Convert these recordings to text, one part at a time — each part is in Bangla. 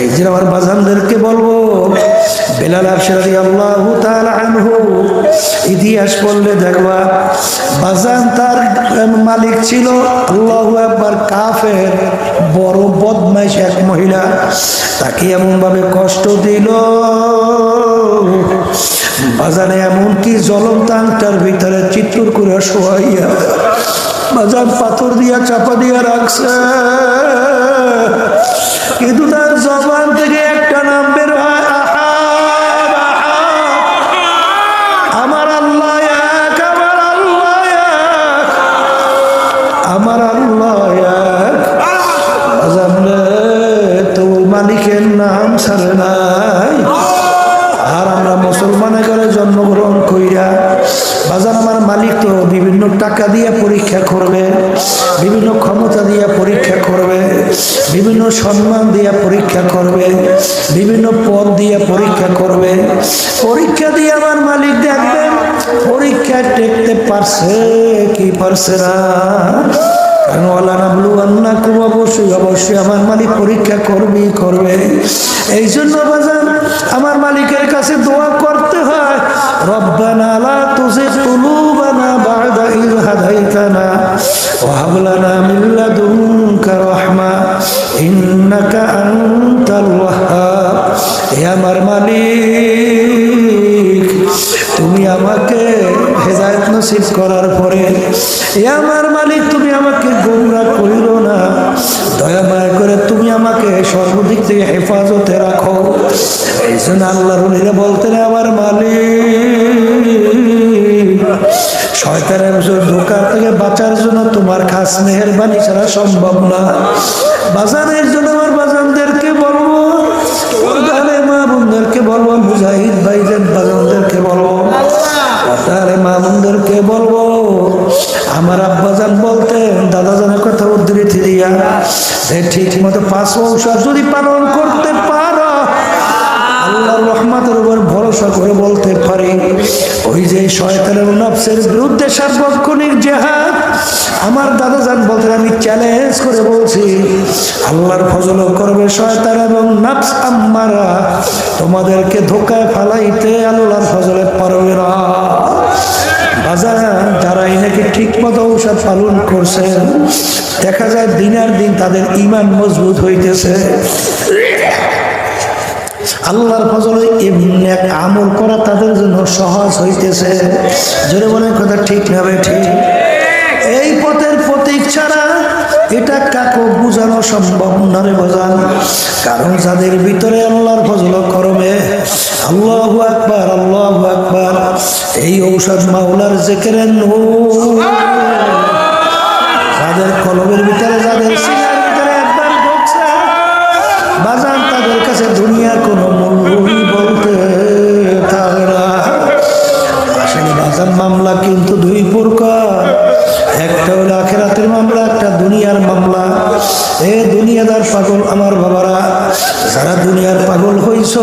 এই যে আমার বাজানদেরকে বলব, বেলাল আশরাদি আল্লাহ আনহু, ইতিহাস পড়লে দেখবা, বাজান তার মালিক ছিল আল্লাহ একবার কাফের, বড় বদমাইশ এক মহিলা, তাকে এমনভাবে কষ্ট দিল। বাজারে এমনকি জ্বলন্ত আংটার ভিতরে চিত্তুর করে শোয়াইয়া বাজার পাথর দিয়া চাপা দিয়া রাখছে। কিন্তু তার জবান থেকে মালিক তো বিভিন্ন টাকা দিয়ে পরীক্ষা করবে, বিভিন্ন ক্ষমতা দিয়ে পরীক্ষা করবে, বিভিন্ন সম্মান দিয়ে পরীক্ষা করবে, বিভিন্ন পদ দিয়ে পরীক্ষা করবে। পরীক্ষা দিয়ে আমার মালিক দেখবেন পরীক্ষা টেকতে পারছে কি পারছে না। কারণ খুব অবশ্যই অবশ্যই আমার মালিক পরীক্ষা করবেই করবে। এই জন্য বাজান, আমার মালিকের কাছে দোয়া করতে হয়, রব্বানা লা বা'দা ইয হাব লানা মিন লাদুনকা রাহমা ইন্নাকা আনতাল ওয়াহ্হাব হে মালিক, তুমি আমাকে হেদায়ত নসিব করার পরে আমার মালিক, তুমি আমাকে গোমরা করিল না। দয়া মায়া করে তুমি আমাকে সর্বদিক থেকে হেফাজতে রাখো। এই জন্য আল্লাহ রুলিরা বলতেন আমার মালিক শয়তানের ধোকা থেকে বাঁচার জন্য তোমার খাস মেহরবানি ছাড়া সম্ভব না। বাজারের জন্য আমার বাজানদেরকে বলব তাহলে মা বোনদেরকে বলব, মুজাহিদ ভাইদের বাজানদেরকে বলব তাহলে মা বোনদেরকে বলব, আমার আব্বাজান বলতেন, দাদাজানের কথা উদ্ধৃতি দিয়া, যে ঠিক মতো পাঁচ ঔষধ যদি পালন করতে পারো আল্লাহর রহমতের উপর ভরসা করে বলতে পারি, ওই যে শয়তানের নফসের বিরুদ্ধে সার্বক্ষণিক জেহাদ, আমার দাদা যান বলতে আমি চ্যালেঞ্জ করে বলছি, আল্লাহর ফজল করবে শয়তান এবং নফস আম্মারা, তোমাদেরকে ধোকায় ফালাইতে আল্লাহর ফজলে পারবে না। যারা এনাকে ঠিক মতো ঔষধ পালন করছেন, দেখা যায় দিনের দিন তাদের ইমান মজবুত হইতেছে। আল্লাহর ফজলে এমনি এক আমল করা তাদের জন্য সহজ হইতেছে। জোরে বলে কথা ঠিক হবে ঠিক? এই পথের প্রতীক ছাড়া এটা কাকো বোঝানো সম্ভব নরে বোঝান। কারণ যাদের ভিতরে আল্লাহর ফজল করবে আল্লাহু আকবার আল্লাহু আকবার, এই ঔষধ মাওলার জেকেরের নূর। যাদের কলমের ভিতরে, যাদের সিনার ভিতরে বাজার তাদের কাছে দুনিয়ার কোনো আসলে মামলা কিন্তু দুই প্রকার। একটা হলো আখেরাতের মামলা, একটা দুনিয়ার মামলা। এ দুনিয়াদার পাগল আমার বাবারা, যারা দুনিয়ার পাগল হইছ,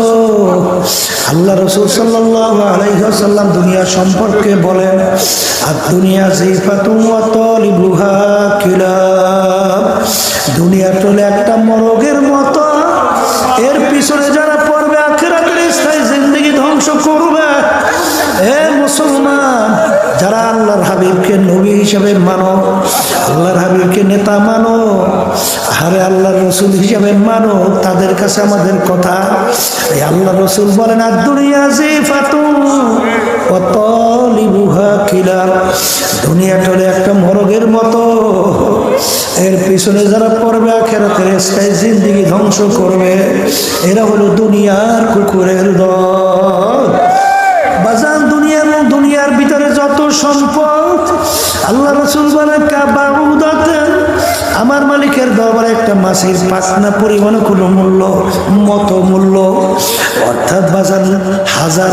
আল্লাহ রসুল সাল্লাহ দুনিয়া সম্পর্কে বলেন আর দুনিয়া জিফাতুম তলিবুহা কিলাব। দুনিয়া চলে একটা মরগের মতো। এর পিছনে যারা পড়বে, আখেরাতের স্থায়ী জিন্দগি ধ্বংস করবে। এ মুসলমান যারা আল্লাহর হাবিবকে নবী হিসাবে মানো, আল্লাহর হাবিবকে নেতা মানো, আরে আল্লাহর রসুল হিসাবে মানো, তাদের কাছে আমাদের কথা। আল্লাহ রসুল বলেন, আর দুনিয়া যে ফাতু কত লিবুহা খিলার দুনিয়া টলে একটা মরগের মতো। এর পিছনে যারা পড়বে, আখেরাতের স্থায়ী জিন্দিগি ধ্বংস করবে। এরা হলো দুনিয়ার কুকুরের দল। মাছের পাখনা পরিমাণ কোনো মূল্য, মতো মূল্য। অর্থাৎ বাজার হাজার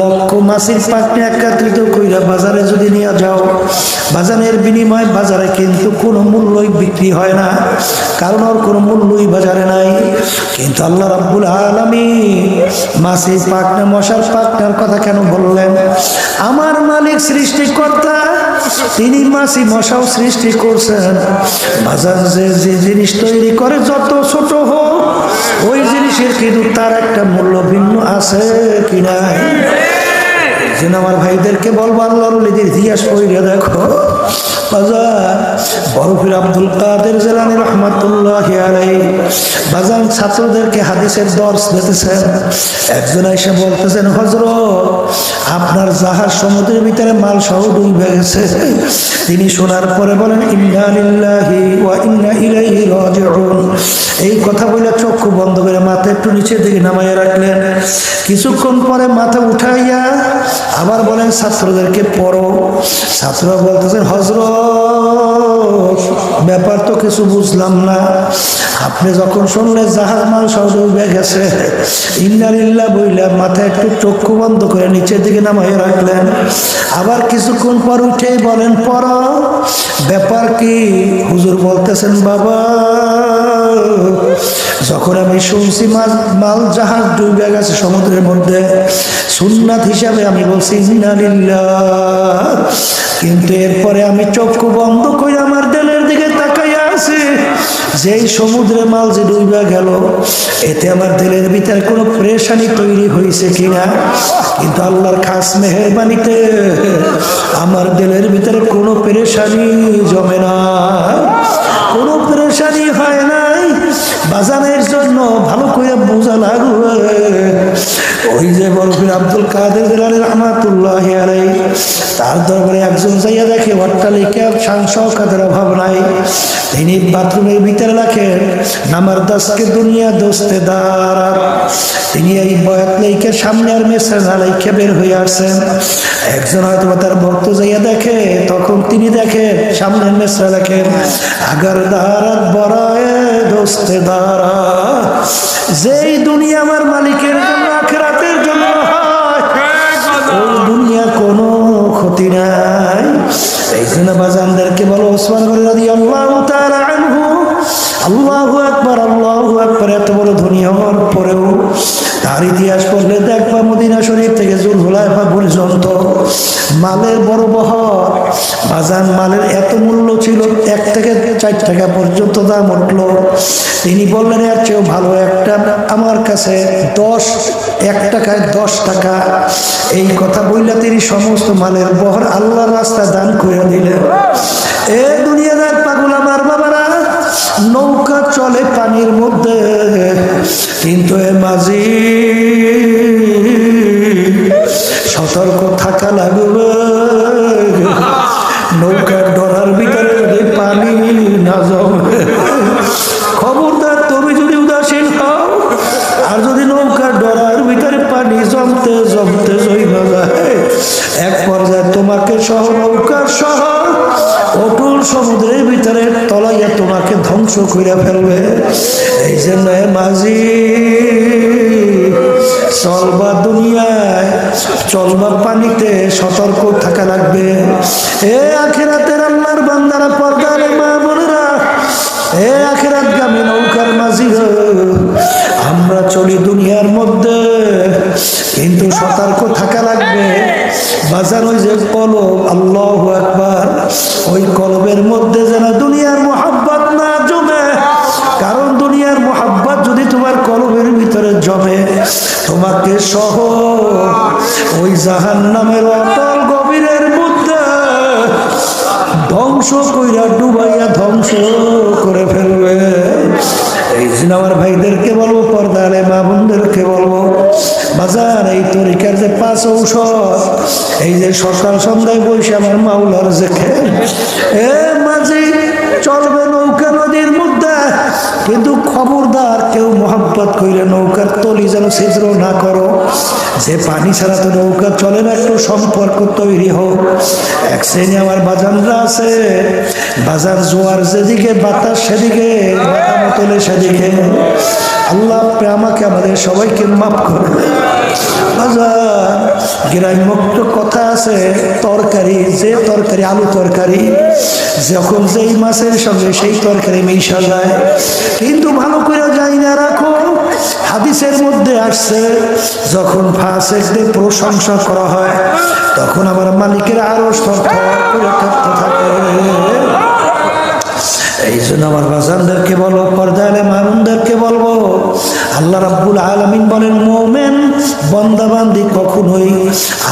লক্ষ মাছের পাখনা একাত্রিত কইরা বাজারে যদি নিয়ে যাও, বাজারের বিনিময় বাজারে কিন্তু কোনো মূল্যই বিক্রি হয় না। কারণ ওর কোনো মূল্যই বাজারে নাই। কিন্তু আল্লাহ রাব্বুল আলমী মাছের পাখনা মশার পাখনার কথা কেন বললেন? আমার মালিক সৃষ্টিকর্তা তিনি মাসি মশাও সৃষ্টি করছেন। বাজার যে যে জিনিস তৈরি করে, যত ছোট হোক, ওই জিনিসের কিন্তু তার একটা মূল্য ভিন্ন আছে কি যেন আমার ভাইদেরকে বলব আল্লাহর লিদের ইতিহাস পড়িয়ে দেখো, বাজার, বরফির আব্দুল কাদের জেলানি রহমাতুল্লাহ আলাই বাজান ছাত্রদেরকে হাদিসের দর্শ দিতেছেন। একজন এসে বলতেছেন হজরত আপনার জাহাজ সমুদ্রের ভিতরে মাল সহ ডুবে গেছে। তিনি শোনার পরে বলেন, ইন্না লিল্লাহি ওয়া ইন্না ইলাইহি রাজিউন। এই কথা বলে চক্ষু বন্ধ করে মাথা একটু নিচের দিকে নামাইয়া রাখলেন। কিছুক্ষণ পরে মাথা উঠাইয়া আবার বলেন, ছাত্রদেরকে পড়ো। ছাত্ররা বলতেছেন হজরত ব্যাপার তো কিছু বুঝলাম না। আপনি যখন শুনলেন জাহাজ মাল সব ডুবে গেছে ইন্নালিল্লা বইলা মাথায় একটু চক্ষু বন্ধ করে নিচের দিকে নামাইয়া রাখলেন। আবার কিছুক্ষণ পর উঠেই বলেন পর ব্যাপার কি? হুজুর বলতেছেন, বাবা যখন আমি শুনছি মাল মাল জাহাজ ডুবে গেছে সমুদ্রের মধ্যে, সুন্নাত হিসাবে আমি বলছি কিন্তু এরপরে আমি চক্ষু বন্ধ করে আমার দিলের দিকে তাকাইয়া আছি। যেই সমুদ্রে মাল যে ডুবে গেল, এতে আমার দিলের ভিতরে কোনো প্রেশানি তৈরি হয়েছে কিনা? কিন্তু আল্লাহর খাস মেহরবানিতে আমার দিলের ভিতরে কোনো পেরেশানি জমে না। কোনো পেরেশানি হয় নাই। জন্য ভালো করে বোঝা লাগবে। ওই যে বরফির আব্দুল কাদের জেলানি রহমাতুল্লাহ আলাই তার দরবারে একজন যাইয়া দেখে অট্টালিকা সাংসকাদের অভাব নাই? তিনি বাথরুমের ভিতরে রাখেন নামার দাসকে দুনিয়া দোস্তে দাঁড়াত তিনি এই বয়াত লেইকে সামনে আর মেসে লেইকে বের হয়ে আসছেন একজন হয়তো তার ভক্ত যাইয়া দেখে তখন তিনি দেখে সামনে মেসরা দেখেন আগার দাঁড়াত বড়ায় দোস্তে দাঁড়া যেই দুনিয়া আমার মালিকের জন্য আখেরাতের জন্য হয় ওই দুনিয়া কোনো ক্ষতি নাই। এই জন্য বাজানদেরকে বলো ওসমান রাদি আল্লাহ তাআলা আনহু। আল্লাহু আকবার, আল্লাহু একবার এত বড় ধনী হওয়ার পরেও তার ইতিহাস পড়লে দেখবা মদিনা শরীফ থেকে জুল হুলাইফা পর্যন্ত মালের বড় বহর। বাজান মালের এত মূল্য ছিল, এক থেকে চার টাকা পর্যন্ত দাম উঠল। তিনি বললেন, এর চেয়েও ভালো একটা, আমার কাছে দশ, এক টাকায় দশ টাকা। এই কথা বললে তিনি সমস্ত মালের বহর আল্লাহর রাস্তা দান করে দিলেন। এ দুনিয়াদার পাগল আমার বাবারা, নৌকা চলে পানির মধ্যে, কিন্তু এ মাঝি সতর্ক থাকা লাগবে। নৌকার ডরার ভিতরে পানি না জমে। খবরদার, তুমি যদি উদাসীন হও, আর যদি নৌকার ডরার ভিতরে পানি জমতে জমতে জৈবা যায় এক পর্যায়ে তোমাকে সহ নৌকার সহ অটুল সমুদ্রের ভিতরে তলাইয়া তোমাকে ধ্বংস করে ফেলবে। এই জন্য মাঝি চলবা দুনিয়ায় চলবা পানিতে সতর্ক থাকা লাগবে। এ আখেরাতের আল্লাহর বান্দারা, পর্দারে মা বোনেরা, এ আখেরাত গামী নৌকার মাঝি আমরা চলি দুনিয়ার মধ্যে, কিন্তু সতর্ক থাকা লাগবে। বাজার ওই যে কলব, আল্লাহ একবার ওই কলবের মধ্যে যেন দুনিয়ার মোহাব্বত না জমে। কারণ দুনিয়ার মোহাব্বত যদি তোমার কলবের ভিতরে জমে, তোমাকে সহ ওই জাহান নামের অটল গভীরের মধ্যে ধ্বংস কইরা ডুবাইয়া ধ্বংস করে ফেলবে। এই জন্য আমার ভাইদেরকে বলব, পর্দারে মা বোনদেরকে বলব, বাজার এই তরিকার যে পাঁচ ঔষধ, এই যে সকাল সন্ধ্যায় বসে আমার মাওলার যে খেল এ মাঝি চলবে কিন্তু খবরদার কেউ মোহাম্মত কইলে নৌকার তলি যেন ছিদ্র না করো। যে পানি ছাড়া তো নৌকা চলে না, একটু সম্পর্ক তৈরি হোক। এক শ্রেণি আমার বাজানরা আছে বাজার জোয়ার যেদিকে, বাতাস সেদিকে বাতাম তোলে সেদিকে। আল্লাহ আমাকে, আমাদের সবাইকে মাফ করে বাজার গ্রাম্যক্ত কথা আছে, তরকারি, যে তরকারি, আলু তরকারি, যখন যেই মাছের সঙ্গে সেই তরকারি মিশা যায়। কিন্তু ভালো করে যাই না, রাখো, হাদিসের মধ্যে আসছে, যখন ফাঁসেকদের প্রশংসা করা হয়, তখন আমার মালিকের আরও করে থাকে। এই জন্য আমার বাজানদেরকে বলব পর্দালে মামুনদেরকে বলব, আল্লাহ রাব্বুল আলামিন বলেন, মোমেন বন্দাবান্দি কখনোই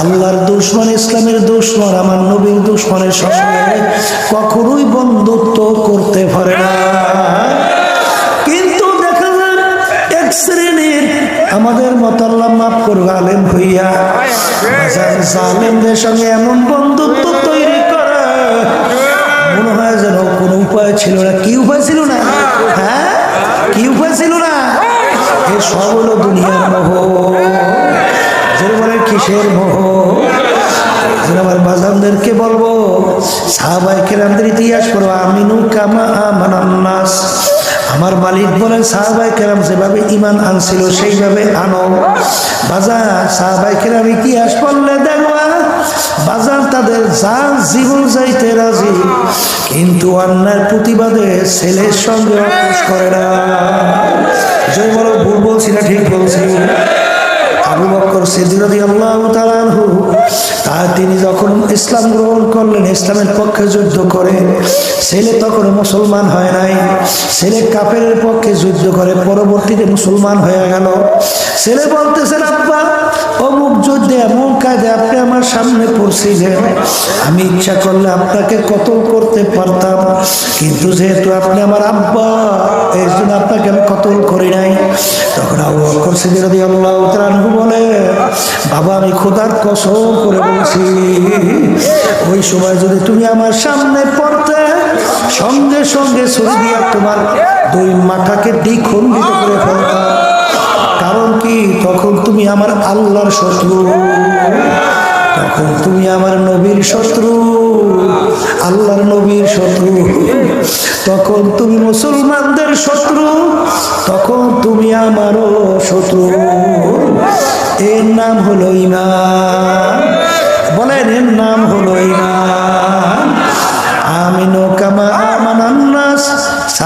আল্লাহর দুশ্মন, ইসলামের দুশ্মন, আমার নবীর দুশ্মনের সঙ্গে কখনোই বন্ধুত্ব করতে পারে না। কিন্তু আমাদের মতো আল্লাহ মাফ করবে আলেম হইয়া বাজার জালেমদের সঙ্গে এমন বন্ধুত্ব তৈরি করা, মনে হয় যেন কোনো উপায় ছিল না। কি উপায় ছিল না? হ্যাঁ? কি উপায় ছিল না? এ সব হলো দুনিয়ার মোহ কিসের মোহ। আমার বাজানদেরকে বলব সাহাবাই কেরামদের ইতিহাস করব আমিনু কামা আমানান্নাস আমার মালিক বলেন সাহাবাই কেরাম যেভাবে ইমান আনছিল, সেইভাবে আনো। বাজার সাহাবাই কেরাম ইতিহাস পড়লে দেখবা বাজার তাদের যা জীবন যাইতে রাজি, কিন্তু অন্যায় প্রতিবাদে ছেলের সঙ্গে অপোষ করে না। জয় বলো, ভুল বলছি না, ঠিক বলছি। আবু বকর সিদ্দিরদি আল্লাহ তালানহু তা তিনি যখন ইসলাম গ্রহণ করলেন, ইসলামের পক্ষে যুদ্ধ করে, ছেলে তখন মুসলমান হয় নাই। ছেলে কাপের পক্ষে যুদ্ধ করে, পরবর্তীতে মুসলমান হয়ে গেল। ছেলে বলতেছেন, আব্বা অমুক যুদ্ধে এমন কাজে আপনি আমার সামনে পড়ছিলেন আমি ইচ্ছা করলে আপনাকে কতল করতে পারতাম, কিন্তু যেহেতু আপনি আমার আব্বা এই জন্য আপনাকে আমি কতল করি নাই। তখন আবু আল্লাহ তাআলা বলে, বাবা, আমি খোদার কসম করে বলছি, ওই সময় যদি তুমি আমার সামনে পড়তে, সঙ্গে সঙ্গে ছুরি তোমার দুই মাথাকে দ্বিখণ্ডিত করে ফেলতাম কারণ কি? তখন তুমি আমার আল্লাহর শত্রু। তখন তুমি আমার নবীর শত্রু। আল্লাহর নবীর শত্রু। তখন তুমি মুসলমানদের শত্রু। তখন তুমি আমারও শত্রু। এর নাম হলো ইমান বলেন, এর নাম হলো ইমান আমিনো কামা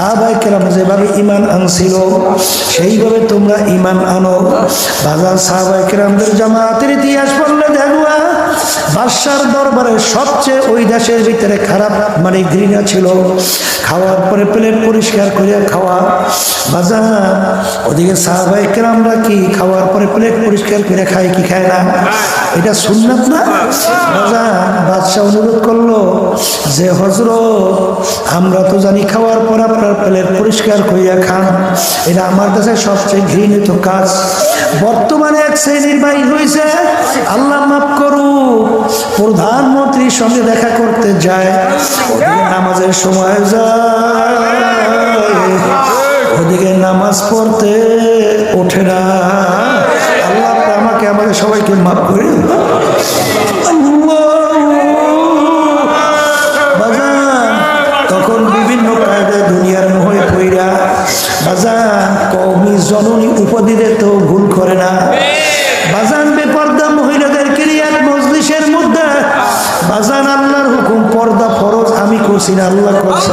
সাহাবাই কেরাম যেভাবে ইমান আনছিল, সেইভাবে তোমরা ইমান আনো। বাজার সাহাবাই কেরামদের জামাতের ইতিহাস পড়লে দেখবা বাদশার দরবারে সবচেয়ে ওই দেশের ভিতরে খারাপ মানে ঘৃণা ছিল। খাওয়ার পরে প্লেট পরিষ্কার করিয়া খাওয়া। বাজার, ওদিকে সাহাবাই কেরামরা কি খাওয়ার পরে প্লেট পরিষ্কার করে খায়, কি খায় না? এটা শুনলাম না? বাজার, বাদশাহ অনুরোধ করল যে হজরত আমরা তো জানি খাওয়ার পর আপনার প্লেট পরিষ্কার করিয়া খান। এটা আমার কাছে সবচেয়ে ঘৃণিত কাজ। বর্তমানে এক শ্রেণির বাই হয়েছে আল্লাহ মাফ করুক, প্রধানমন্ত্রীর সঙ্গে দেখা করতে যায়। নামাজের সময় যায় ওদিকে নামাজ পড়তে ওঠে না। আল্লাহ আমাকে আমাদের সবাইকে মাফ করে তখন বিভিন্ন কায়দায় দুনিয়ার মোহে পইরা, বাজান কৌমি জননী উপাধিদের তো ভুল করে না। বাজান, বেপর্দা মহিলাদের ক্রিয়াত মজলিসের মধ্যে, বাজান আল্লাহর হুকুম, পর্দা ফরজ আমি করছি না, আল্লাহ করছে।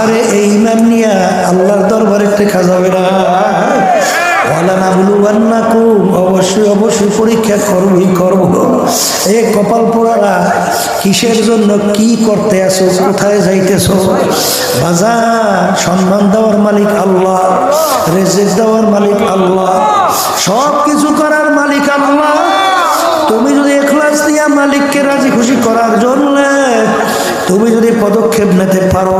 আরে এই ইমান নিয়া আল্লাহর দরবারে টেকা যাবে না পরীক্ষা করবই, করব। এ কপাল পোড়ারা, কিসের জন্য কি করতে আসো কোথায় যাইতেছো? সম্মান দেওয়ার মালিক আল্লাহ, রেজেক দেওয়ার মালিক আল্লাহ সব কিছু করার মালিক আল্লাহ। তুমি যদি এখলাস দিয়া মালিককে রাজি খুশি করার জন্য তুমি যদি পদক্ষেপ নিতে পারো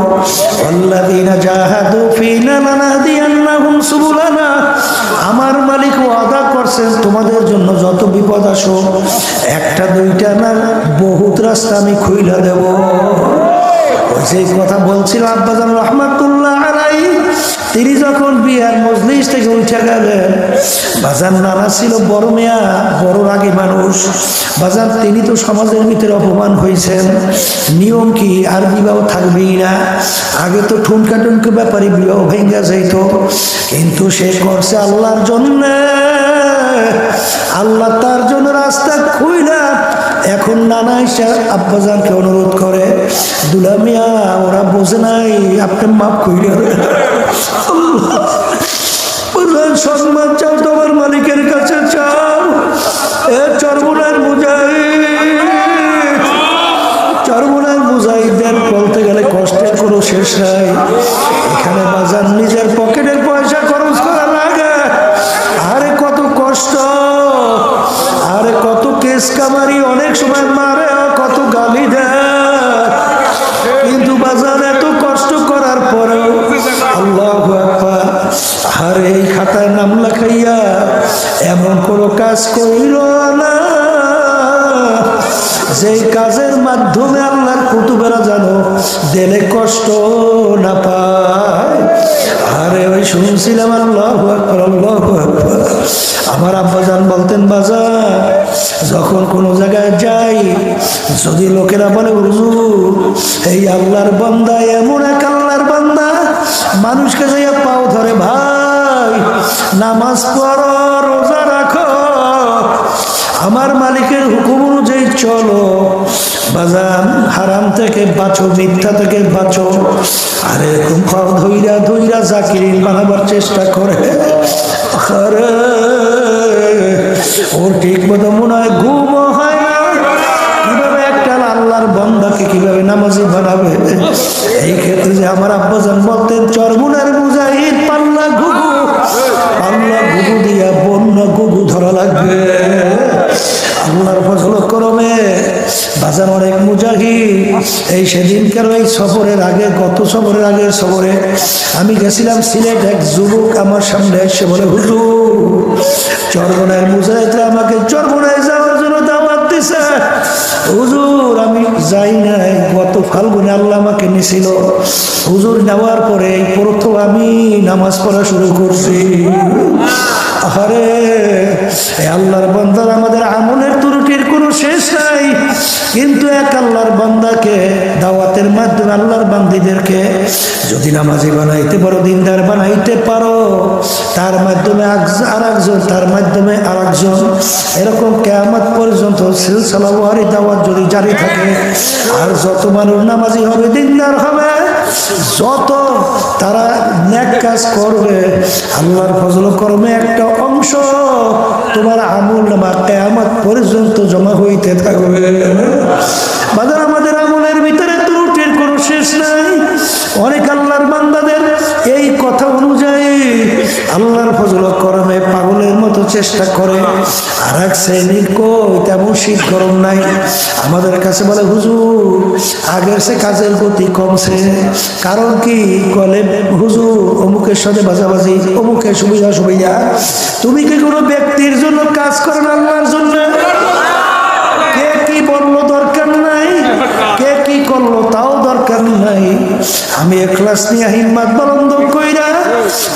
আমার মালিক ওয়াদা করছেন তোমাদের জন্য যত বিপদ আসো একটা, দুইটা না, বহুত রাস্তা আমি খুইলা দেব। সেই কথা বলছিল আব্বাজান রহমাতুল্লাহ আলাই তিনি যখন বিয়ার মজলিস থেকে উঠে গেলেন, বাজার নানা ছিল, বড় মেয়া, বড় রাগী মানুষ। বাজার, তিনি তো সমাজের ভিতরে অপমান হয়েছেন। নিয়ম কি? আর বিবাহ থাকবেই না। আগে তো ঠুনকা টুনকে ব্যাপারে বিবাহ ভেঙ্গা যাইত। কিন্তু সে করছে আল্লাহর জন্য। আল্লাহ তার জন্য রাস্তা খুইলা এখন নানা এসে আব্বাজানকে অনুরোধ করে, দুলা মিয়া, ওরা বোঝে নাই, আপনি মাফ কইলে সম্মান চাও তোমার মালিকের কাছে, চাও। এ চরমুনার মুজাহিদ। চরমুনার মুজাহিদদের বলতে গেলে কষ্টের কোনো শেষ নাই। এখানে বাজার নিজের কত মারি অনেক সময় মারে, কত গালি দেয়। কিন্তু বাজার এত কষ্ট করার পরেও আল্লাহ আর এই খাতায় নাম লেখাইয়া এমন কোনো কাজ করিল না। যেই কাজের মাধ্যমে আল্লাহর কুতুবেরা জানো দেলে কষ্ট না পায়। আরে ওই শুনছিলাম আল্লাহ আকবার, আল্লাহ আমার আব্বাজান বলতেন বাজার যখন কোনো জায়গায় যাই, যদি লোকেরা বলে, হুজুর, এই আল্লাহর বান্দা এমন এক আল্লাহর বান্দা, মানুষকে যাইয়া পাও ধরে ভাই, নামাজ পড়ো, রোজা রাখো আমার মালিকের হুকুম অনুযায়ী চলো। বাজান, হারাম থেকে বাঁচো, মিথ্যা থেকে বাঁচো। আর এরকম ধৈরা ধৈরা জাকির বানাবার চেষ্টা করে। ওর ঠিক মতো মনে বাজার অনেক মুজাহিদ। এই সেদিনকার ওই সফরের আগে, গত সফরের আগের সফরে আমি গেছিলাম সিলেট, এক যুবক আমার সামনে এসে বলে, হুজুর, চরমনায় মুজাহিদরা আমাকে চরমনায় যাওয়ার জন্য দাওয়াত দিছে হুজুর, আমি যাই নাই। গত ফাল্গুনে আল্লাহ আমাকে নিছিল। হুজুর নেওয়ার পরে এই প্রথম আমি নামাজ পড়া শুরু করছি। আরে আল্লাহর বান্দার আমাদের আমলের নাই কিন্তু এক আল্লাহর বান্দাকে দাওয়াতের মাধ্যমে আল্লাহর বান্দিদেরকে যদি নামাজি বানাইতে পারো, দিনদার বানাইতে পারো, তার মাধ্যমে আর একজন তার মাধ্যমে আর একজন এরকম কেয়ামত পর্যন্ত সিলসালাওয়ারি দাওয়াত যদি জারি থাকে, আর যত মানুষ নামাজি হবে, দিনদার হবে, যত তারা ন্যাক কাজ করবে, আল্লাহর ফজল কর্মে একটা অংশ তোমার আমল নামা কেয়ামত পর্যন্ত জমা হইতে থাকবে। বাজার অনেক আল্লাহর বান্দাদের এই কথা অনুযায়ী আল্লাহর ফজল করমে, পাগলের মতো চেষ্টা করে। আর এক শ্রেণির কই তেমন শীত গরম নাই। আমাদের কাছে বলে, হুজুর, আগের সে কাজের গতি কমছে। কারণ কি? কলে হুজুর, অমুকের সাথে বাজাবাজি, অমুকের সুবিধা সুবিধা তুমি কি কোনো ব্যক্তির জন্য কাজ করেন আল্লাহর জন্য? নাই। আমি এখলাস নিয়ে হিম্মত বলন্দ কইরা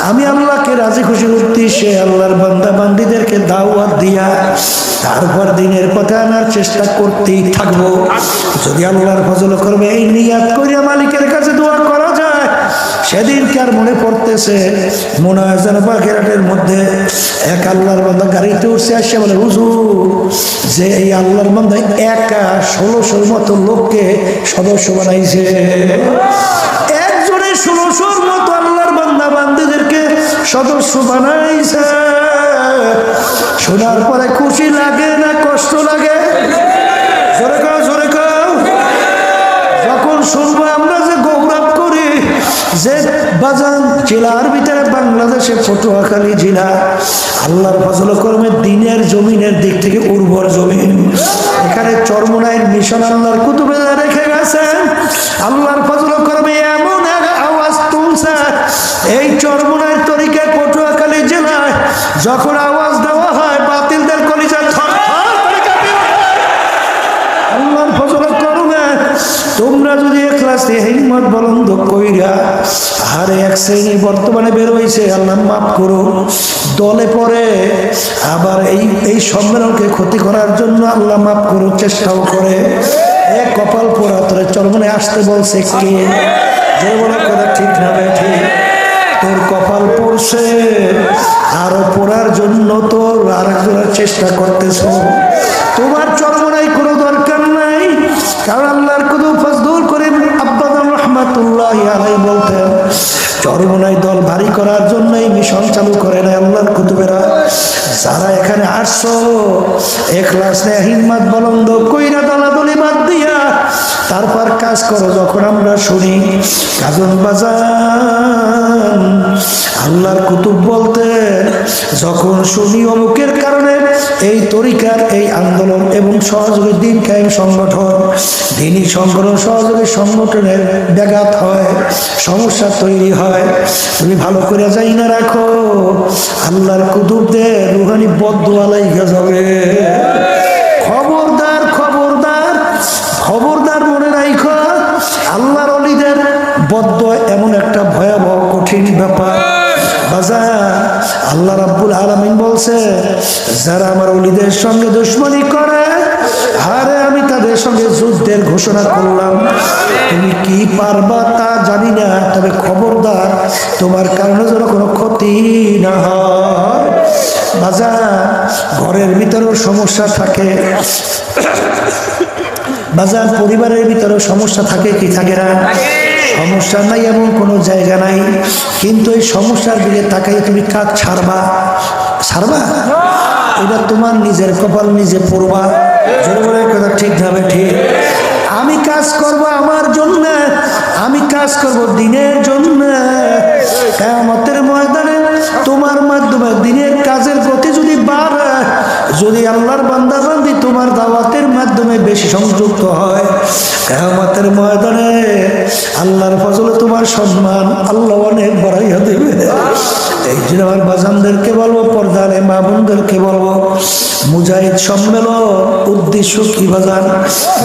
আমি আল্লাহকে রাজি খুশি করতে সে আল্লাহর বান্দা বান্দিদেরকে দাওয়াত দিয়া তারপর দিনের পথে আনার চেষ্টা করতেই থাকব। যদি আল্লাহর ফজল করবে, এই নিয়াত করিয়া মালিকের কাছে দোয়া করা। যায় সেদিন কার মনে পড়তেছে, মনে হয় যেন বাগেরহাটের মধ্যে এক আল্লাহর বান্দা গাড়িতে উঠছে, আসছে বলে, হুজুর, যে এই আল্লাহর বান্দা একা ষোলোশোর মতো লোককে সদস্য বানাইছে। একজনের ষোলোশোর মতো আল্লাহর বান্দা বান্দিদেরকে সদস্য বানাইছে। শোনার পরে খুশি লাগে জেলার ভিতরে বাংলাদেশে পটুয়াখালী জেলা, আল্লাহর ফজল কর্মে দিনের জমিনের দিক থেকে উর্বর জমিন। এখানে চরমনাইয়ের মিশন আল্লাহর কুতুবে রেখে গেছেন আল্লাহর ফজল কর্মে এমন এক আওয়াজ তুলছে, এই চরমনাইয়ের তরিকে পটুয়াখালী জেলায় যখন আওয়াজ দেওয়া হয়, বাতিলদের কলিজা আল্লাহর ফজল করবে তোমরা যদি এখলাস দিয়ে হিম্মত বলন্দ আর এক শ্রেণি বর্তমানে বের হয়েছে, আল্লাহ মাফ করো দলে পরে আবার এই এই সম্মেলনকে ক্ষতি করার জন্য আল্লাহ মাফ করো চেষ্টাও করে। এ কপাল পোড়া, তোরে চরমনে আসতে বলছে কে? যে বলে কথা ঠিক না ঠিক। তোর কপাল পড়ছে, আরও পড়ার জন্য তোর আর একজনের চেষ্টা করতেছ। তোমার চরমনাই কোনো দরকার নাই, কারণ আল্লাহর কোনো ফজদুল করিম আব্বাদান রহমাতুল্লাহ আলাই বলতেন চরমনাই দল ভারী করার জন্যই মিশন চালু করে না আল্লাহর কুতুবেরা। যারা এখানে আসছো এখলাস নেয় হিম্মত বলন্দ কইরা দলাদলি বাদ দিয়া তারপর কাজ করো, যখন আমরা শুনি কাজন বাজান, আল্লাহর কুতুব বলতে যখন শুনি অমুকের কারণে এই তরিকার এই আন্দোলন এবং সহযোগী দিন কায়েম সংগঠন দিনই সংগঠন সহযোগী সংগঠনের ব্যাঘাত হয়, সমস্যা তৈরি হয়। তুমি ভালো করে যাই না রাখো, আল্লাহর কুতুবদের রুহানি বদুয়ালাই যাবে। খবরদার খবরদার খবরদার মনে রাখো আল্লাহর অলিদের বদ্ধ এমন একটা ভয়াবহ, কঠিন ব্যাপার। আল্লাহ রাব্বুল আলামিন বলছে, যারা আমার অলিদের সঙ্গে দুশ্মনী করে, আরে আমি তাদের সঙ্গে যুদ্ধের ঘোষণা করলাম। তুমি কি পারবা তা জানি না, তবে খবরদার, তোমার কারণে যেন কোনো ক্ষতি না হয়। বাজার ঘরের ভিতরেও সমস্যা থাকে। বাজার পরিবারের ভিতরেও সমস্যা থাকে কি থাকে না? সমস্যা নাই এমন কোনো জায়গা নাই। কিন্তু এই সমস্যার দিকে তাকাই তুমি কাক ছাড়বা? ছাড়বা? এটা তোমার নিজের কপাল নিজে পড়বা। সম্মান আল্লাহ অনেক বাড়াইয়া দেবে। এই জন্য আমার বাজানদেরকে বলব পর্দারে মা বোনদেরকে মুজাহিদ সম্মেলন উদ্দেশ্য কি বাজান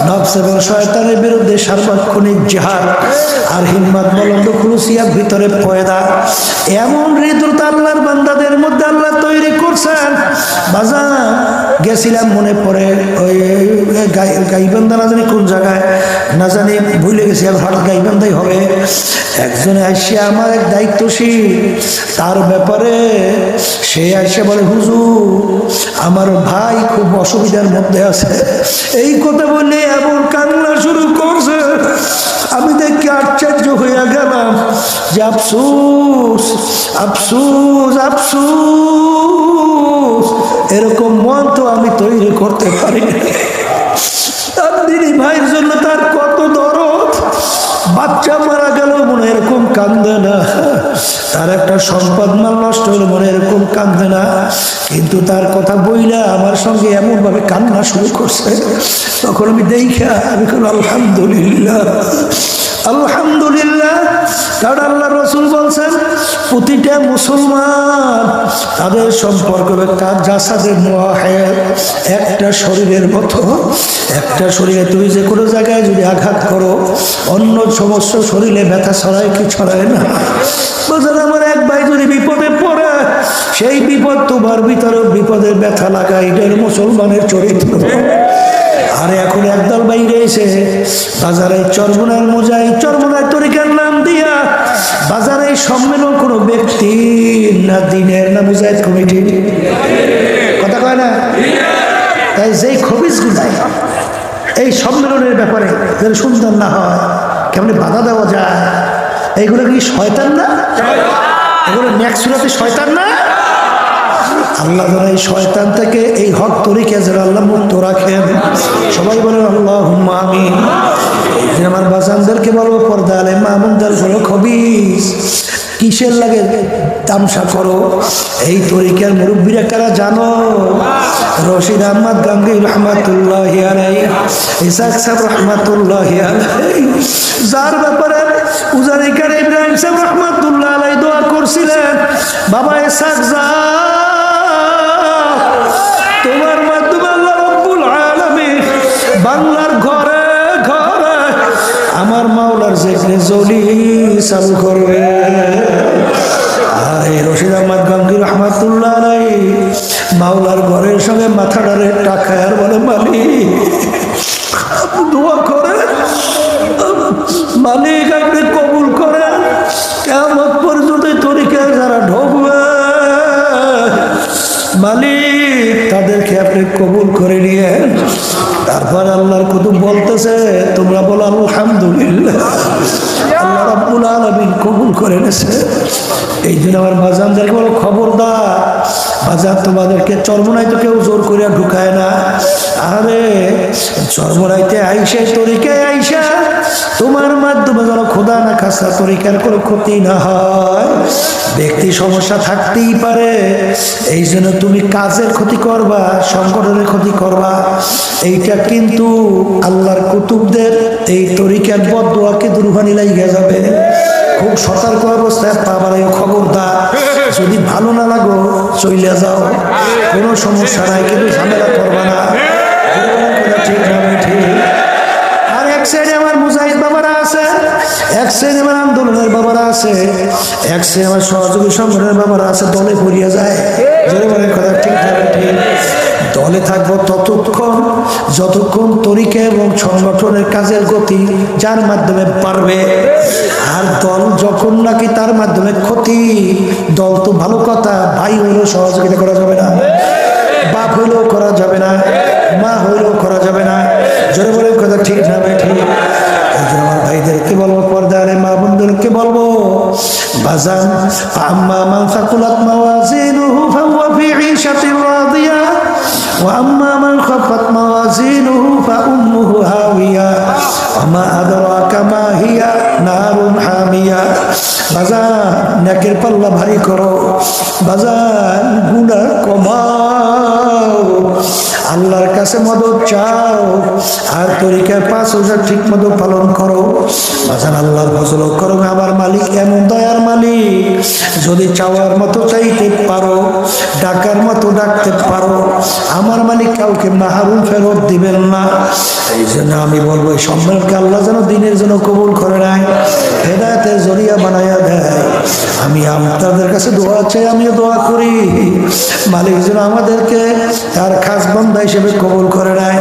নফস এবং শয়তানের বিরুদ্ধে সার্বক্ষণিক জেহাদ আর হিম্মত বলন্দ খুলুসিয়ার ভিতরে পয়দা। এমন হৃদরতা আল্লাহর বান্দাদের মধ্যে আল্লাহ তৈরি করছেন। বাজান গেছিলাম মনে পড়ে ওই গাই- গাইবান্ধা না জানি কোন জায়গায়, না জানি ভুলে গেছি আর হঠাৎ গাইবান্ধাই হবে। একজনে আসছে আমার এক দায়িত্বশীল, তার ব্যাপারে সে আসে বলে, হুজুর, আমার ভাই খুব অসুবিধার মধ্যে আছে এই কথা বলে এমন কান্না শুরু করছে আমি দেখি আশ্চর্য হইয়া গেলাম যে আফসুস আফসুস আফসুস, এরকম মন তো আমি তৈরি করতে পারি না। তার দিদি ভাইয়ের জন্য তার দরদ বাচ্চা মারা গেল, মনে এরকম কান্দে না। তার একটা সম্পদ মাল নষ্ট হলো, মনে এরকম কান্দে না। কিন্তু তার কথা বইলা আমার সঙ্গে এমনভাবে কান্না শুরু করছে। তখন আমি দেখা, আমি কোন আলহামদুলিল্লাহ আলহামদুলিল্লাহ। কারণ আল্লাহ রসুল বলছেন, প্রতিটা মুসলমান তাদের সম্পর্ক একটা জাসাদের মহের একটা শরীরের মতো। একটা শরীরে তুমি যে কোনো জায়গায় যদি আঘাত করো, অন্য সমস্ত শরীরে ব্যথা ছড়ায় কি ছড়ায় না? বলছেন আমার এক ভাই যদি বিপদে পড়ে, সেই বিপদ তোমার ভিতরে বিপদের ব্যথা লাগা এটার মুসলমানের চরিত্র। আর, এখন একদল বাইরে এসে বাজারে চরমোনার মোজাই, চরমোনার তরিকার নাম দিয়া বাজারে সম্মেলন কোনো ব্যক্তি না দিনের না মুজাহিদ কমিটি কথা কয় না? তাই যেই খবিজগুলাই এই সম্মেলনের ব্যাপারে যেন সুন্দর না হয়, কেমন বাধা দেওয়া যায়? এইগুলো কি শয়তান না? এগুলো ন্যাকসুরাতে শয়তান না? আল্লাহ যেন এই শয়তান থেকে এই হক তরিকে যেন আল্লাহ মুক্ত রাখেন। সবাই বলেন আল্লাহ এই আমার বাজানদেরকে বলব, পর্দা আলে মামুনদার বলো খবিস কিসের লাগে তামসা করো? এই তরিকার মুরব্বীরা কারা জানো? রশিদ আহমদ গাঙ্গি রহমাতুল্লাহ ইসাক সাহেব রহমাতুল্লাহ যার ব্যাপারে উজারিকার ইব্রাহিম সাহেব রহমাতুল্লাহ আলাই দোয়া করছিলেন, বাবা ইসাক যা, তোমার মাধ্যমে আল্লাহ রব্বুল আলামিন বাংলার ঘরে আমার মাওলার জেখনে জলি চালু করবে। এই রশিদ আহমদ গঙ্গির রহমাতুল্লাহ নাই মাওলার ঘরের সঙ্গে মাথা মাথাটারে টাকা আর বলে, মালিক, দোয়া করে। মালিক, আপনি কবুল করেন। কেমন পর্যন্ত এই তরিকায় যারা ঢোকবে, মালিক, তাদেরকে আপনি কবুল করে নিয়ে তারপর আল্লাহর কুতুব বলতেছে, তোমরা বলো আলহামদুলিল্লাহ। আল্লাহ রাব্বুল আলামিন কবুল করে নেছে। এই জন্য আমার বাজানদেরকে বলো, খবরদার বাজার তোমাদেরকে চর্মনাই তো কেউ জোর করিয়া ঢুকায় না। আরে, চর্মনাইতে আইসে তরিকে আইসা তোমার মাধ্যমে যেন খোদা না খাসা তরিকার কোনো ক্ষতি না হয়? ব্যক্তি সমস্যা থাকতেই পারে। এই জন্য তুমি কাজের ক্ষতি করবা, সংগঠনের ক্ষতি করবা। এইটা কিন্তু আল্লাহর কুতুবদের এই তরিকার বদুয়াকে দুর্বানি লাগিয়ে যাবে। খুব সতর্ক অবস্থায় পাবার খবরদার। যদি ভালো না লাগো চলে যাও। কোনো সমস্যা নাই, কিন্তু ঝামেলা করবা না। ঠিক হবে এক সাইডে আমার সহযোগী সংগঠনের বাবারা আছে, দলে পড়িয়া যায়। কথা ঠিক ঠিক। দলে থাকব ততক্ষণ, যতক্ষণ তরিকা এবং সংগঠনের কাজের গতি যার মাধ্যমে পারবে। আর দল যখন নাকি তার মাধ্যমে ক্ষতি, দল তো ভালো কথা, ভাই হইলেও সহযোগিতা করা যাবে না। বাপ হইলেও করা যাবে না, মা হইলেও করা যাবে না। জোরে বলে কথা ঠিক না ঠিক। জন্য আমার ভাইদেরকে বলব, পর্দারে মা বন্ধুদেরকে বলব? বাজান, আম্মা মান সাকুলাত মাওয়াজিনুহু ফাহুয়া ফি ঈশাতিন রাদিয়া, ওয়া আম্মা মান খাফাত মাওয়াজিনুহু ফাউম্মুহু হাওিয়া আমা আদরাকা মা হিয়া নারুন হামিয়া। বাজান, নেকের পাল্লা ভারী করো। বাজান, গুনাহ কমাও। আল্লাহর কাছে মদত চাও আর তরিকার পাঁচ হাজার ঠিক মতো পালন করো। আল্লাহর ফসল আমার মালিক এমন দয়ার মালিক। যদি চাওয়ার মতো চাইতে পারো, ডাকার মতো ডাকতে পারো, আমার মালিক কাউকে মাহারুম ফেরত দিবেন না। এই জন্য আমি বলব, এই আল্লাহ যেন দিনের জন্য কবুল করে নেয়, হেদায়তের জরিয়া বানাইয়া দেয়। আমি আপনাদের কাছে দোয়া চাই, আমিও দোয়া করি। মালিক যেন আমাদেরকে তার খাস বন্ধা হিসেবে কবুল করে নেয়।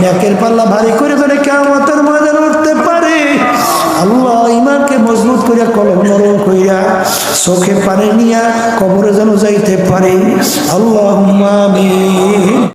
ন্যাকের পাল্লা ভারী করে করে কেমতের ময়দান উঠতে পারে আল্লাহ ইমানকে মজবুত করিয়া কলম নরম করিয়া চোখে পানি নিয়া কবরে যেন যাইতে পারে। আল্লাহ